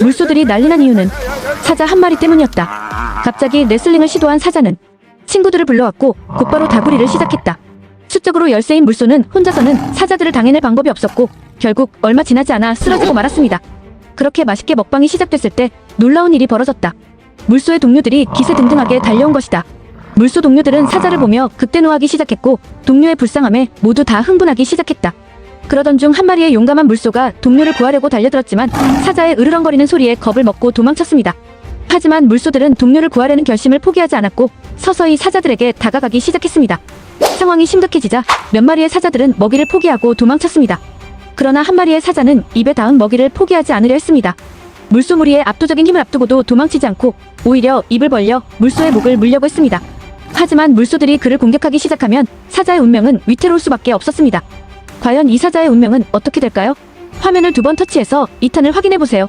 물소들이 난리난 이유는 사자 한 마리 때문이었다. 갑자기 레슬링을 시도한 사자는 친구들을 불러왔고 곧바로 다구리를 시작했다. 수적으로 열세인 물소는 혼자서는 사자들을 당해낼 방법이 없었고 결국 얼마 지나지 않아 쓰러지고 말았습니다. 그렇게 맛있게 먹방이 시작됐을 때 놀라운 일이 벌어졌다. 물소의 동료들이 기세등등하게 달려온 것이다. 물소 동료들은 사자를 보며 극대노하기 시작했고 동료의 불쌍함에 모두 다 흥분하기 시작했다. 그러던 중 한 마리의 용감한 물소가 동료를 구하려고 달려들었지만 사자의 으르렁거리는 소리에 겁을 먹고 도망쳤습니다. 하지만 물소들은 동료를 구하려는 결심을 포기하지 않았고 서서히 사자들에게 다가가기 시작했습니다. 상황이 심각해지자 몇 마리의 사자들은 먹이를 포기하고 도망쳤습니다. 그러나 한 마리의 사자는 입에 닿은 먹이를 포기하지 않으려 했습니다. 물소 무리의 압도적인 힘을 앞두고도 도망치지 않고 오히려 입을 벌려 물소의 목을 물려고 했습니다. 하지만 물소들이 그를 공격하기 시작하면 사자의 운명은 위태로울 수밖에 없었습니다. 과연 이 사자의 운명은 어떻게 될까요? 화면을 두 번 터치해서 2탄을 확인해 보세요.